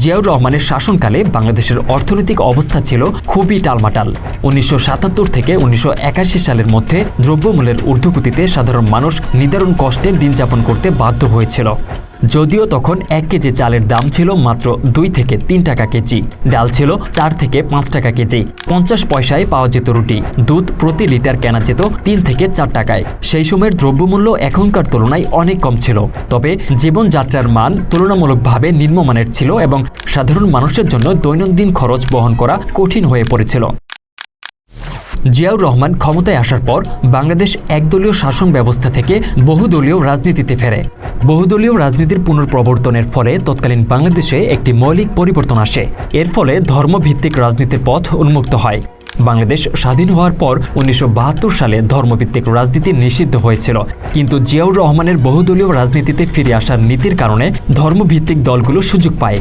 জিয়াউর রহমানের শাসনকালে বাংলাদেশের অর্থনৈতিক অবস্থা ছিল খুবই টালমাটাল। উনিশশো সাতাত্তর থেকে উনিশশো একাশি সালের মধ্যে দ্রব্যমূল্যের ঊর্ধ্বগতিতে সাধারণ মানুষ নিদারুণ কষ্টে দিন যাপন করতে বাধ্য হয়েছিল। যদিও তখন এক কেজি চালের দাম ছিল মাত্র দুই থেকে তিন টাকা কেজি, ডাল ছিল চার থেকে পাঁচ টাকা কেজি। পঞ্চাশ পয়সায় পাওয়া যেত রুটি, দুধ প্রতি লিটার কেনা যেত তিন থেকে চার টাকায়। সেই সময়ের দ্রব্যমূল্য এখনকার তুলনায় অনেক কম ছিল। তবে জীবনযাত্রার মান তুলনামূলকভাবে নিম্নমানের ছিল এবং সাধারণ মানুষের জন্য দৈনন্দিন খরচ বহন করা কঠিন হয়ে পড়েছিল। জিয়াউর রহমান ক্ষমতায় আসার পর বাংলাদেশ একদলীয় শাসন ব্যবস্থা থেকে বহুদলীয় রাজনীতিতে ফেরে। বহুদলীয় রাজনীতির পুনঃপ্রবর্তনের ফলে তৎকালীন বাংলাদেশে একটি মৌলিক পরিবর্তন আসে। এর ফলে ধর্মভিত্তিক রাজনীতির পথ উন্মুক্ত হয়। বাংলাদেশ স্বাধীন হওয়ার পর উনিশশো বাহাত্তর সালে ধর্মভিত্তিক রাজনীতি নিষিদ্ধ হয়েছিল। কিন্তু জিয়াউর রহমানের বহুদলীয় রাজনীতিতে ফিরে আসার নীতির কারণে ধর্মভিত্তিক দলগুলো সুযোগ পায়।